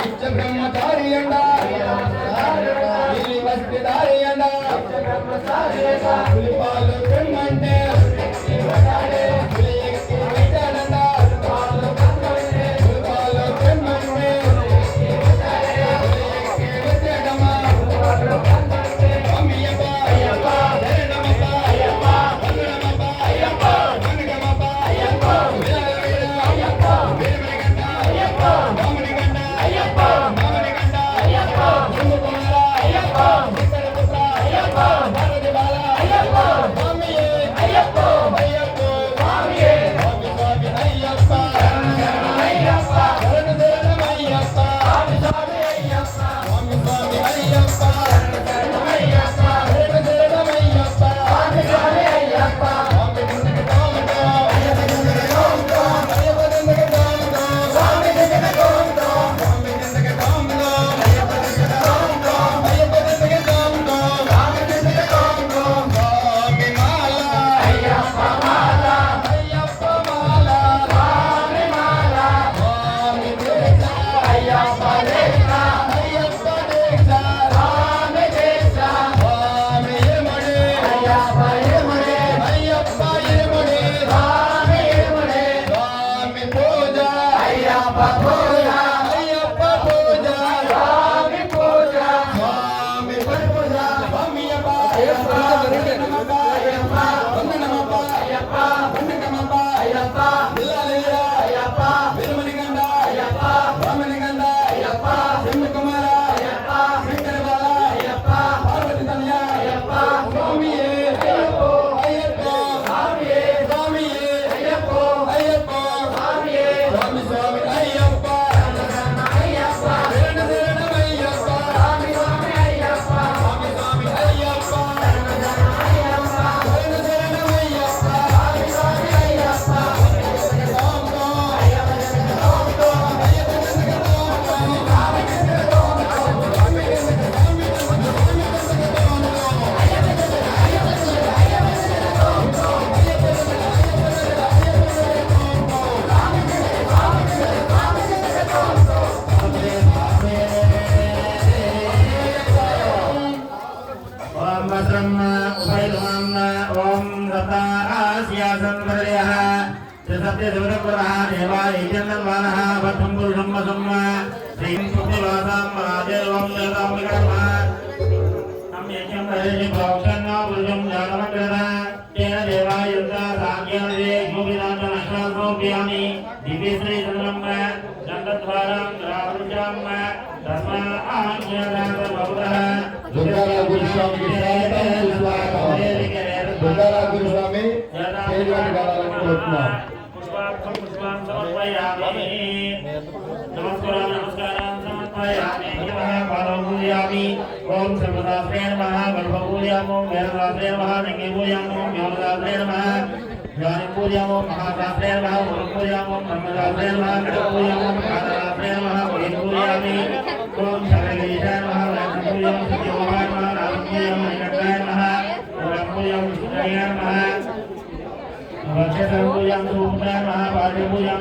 బ్రహ్మచారి అండ. Sorry, I'm sorry. Hola. वस्त्रम् उभयतुमम् ॐ रत्नास्यासन्वर्यः सत्यसुरपुरः देवायजन्वानः वधं पुरुषं वसं श्रीं सुतिवासां राजैवं देवतां विकर्मः तं यज्ञं करेषि भोक्षन्नो पुरुषं जातमग्रह तेन देवायुक्ता साङ्ख्येन गोपिनाथ नष्टासोऽप्यामि दिव्यश्रीचन्द्रं दण्डद्वारां रावृजां तस्मा आज्ञादातः भवतः। दुर्गा पुरुषं శరీరాన్ని కావాలని కోరుతున్నాం ఓం సర్వదాశ్రే నమ గర్భపూజాం ఓం వేదరాశ్రే నమ లింగిపూజాం ఓం యోగదాశ్రే నమ జ్ఞానపూజాం ఓం మహాశాస్త్రే నమ గురుపూజాం ఓం బ్రహ్మశాస్త్రే నమ గణపూజాం ఓం మహాశాస్త్రే నమ పూజామి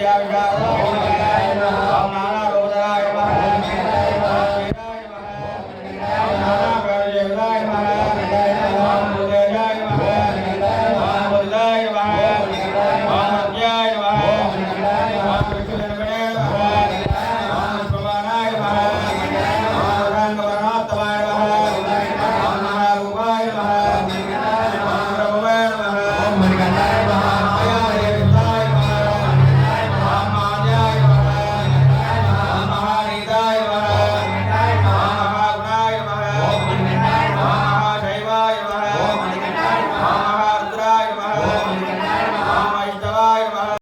Yeah, yeah, yeah.